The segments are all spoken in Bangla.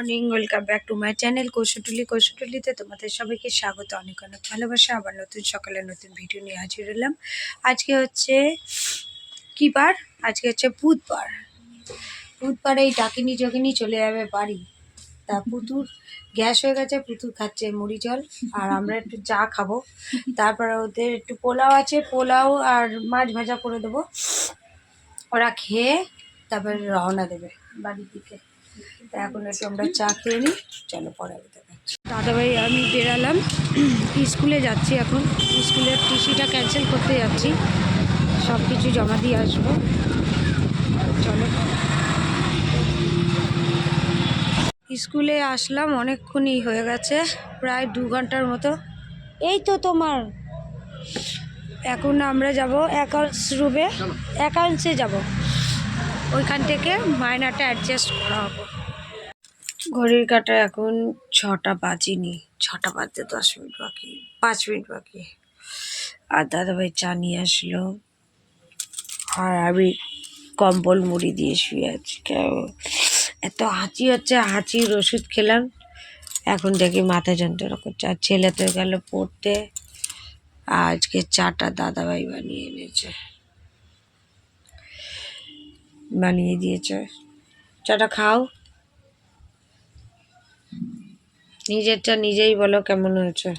Morning welcome back to my channel Kaushtuli কৌশটুলিতে তোমাদের সবাইকে স্বাগত, অনেক অনেক ভালোবাসা। আবার নতুন সকালে নতুন ভিডিও নিয়ে হাজির হলাম। আজকে হচ্ছে কী বার? আজকে হচ্ছে বুধবার। বুধবার এই ডাকিনি জগিনি চলে যাবে বাড়ি। তা পুতুর গ্যাস হয়ে গেছে, পুতুর খাচ্ছে মুড়ি জল, আর আমরা একটু চা খাব। তারপরে ওদের একটু পোলাও আছে, পোলাও আর মাছ ভাজা করে দেবো। ওরা খেয়ে তারপরে রওনা দেবে বাড়ির দিকে। এখন একটু আমরা চা খেয়ে নিই। চলো পরে আমি দাদাভাই, আমি বেরালাম। স্কুলে যাচ্ছি এখন। স্কুলের টিসিটা ক্যান্সেল করতে যাচ্ছি। সব কিছু জমা দিয়ে আসব। চলো। স্কুলে আসলাম, অনেকক্ষণই হয়ে গেছে। প্রায় দু ঘণ্টার মতো। এই তো তোমার। এখন আমরা যাব অ্যাকাউন্টস রুমে অ্যাকাউন্টসে যাব। ওইখান থেকে মায়নাটা অ্যাডজাস্ট করা হবে। ঘড়ির কাটা এখন ছটা বাজিনি। ছটা বাজতে দশ মিনিট বাকি, পাঁচ মিনিট বাকি। আর দাদাভাই চা নিয়ে আসলো। আর আমি কম্বল মুড়ি দিয়ে শুয়ে আছি। এত হাঁচি হচ্ছে, হাঁচির ওষুধ খেলাম। এখন দেখি মাথা যন্ত্রণা করছে। আর ছেলে তো গেল পড়তে। আজকে চাটা দাদাভাই বানিয়ে এনেছে। বানিয়ে দিয়েছে। চাটা খাও। নিজেরটা নিজেই বলো কেমন হয়েছে।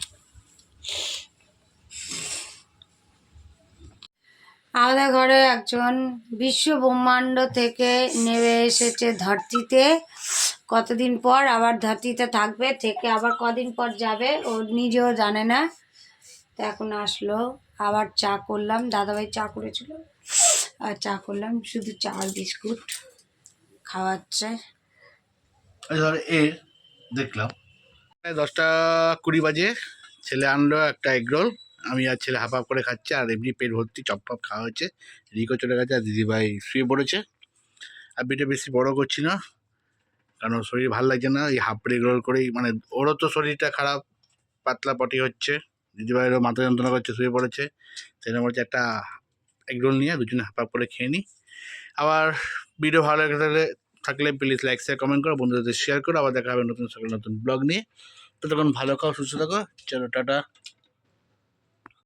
আমাদের ঘরে একজন বিশ্ব ব্রহ্মাণ্ড থেকে নেমে এসেছে ধরতিতে। কতদিন পর আবার ধরতিতে থাকবে থেকে আবার কদিন পর যাবে ও নিজেও জানে না। তো এখন আসলো আবার চা করলাম। দাদাভাই চা করেছিল আর চা করলাম শুধু চা আর বিস্কুট খাওয়াচ্ছে। এই ধর এ দেখলাম। দশটা কুড়ি বাজে। ছেলে আনলো একটা এগ রোল আমি আর ছেলে হাফ হাফ করে খাচ্ছি, আর এমনি পেট ভর্তি চপ টপ খাওয়া হচ্ছে। রিকো চলে গেছে, আর দিদিভাই শুয়ে পড়েছে। আর ভিডিও বেশি বড় করছি না, কারণ শরীর ভালো লাগছে না। এই হাফ এগ রোল করেই মানে ওরও তো শরীরটা খারাপ, পাতলা পটি হচ্ছে। দিদিভাইয়েরও মাথা যন্ত্রণা করছে, শুয়ে পড়েছে। সেটা বলছে, একটা এগ রোল নিয়ে দুজনে হাফ হাফ করে খেয়ে নিই আবার ভিডিও ভালো লাগে থাকলে থাকলে প্লিজ লাইক শেয়ার কমেন্ট করো, বন্ধুদের শেয়ার করো। আবার দেখা হবে নতুন সকাল নতুন ব্লগ নিয়ে। তো তখন ভালো খাও, সুস্থ থাকো। চলো, টাটা।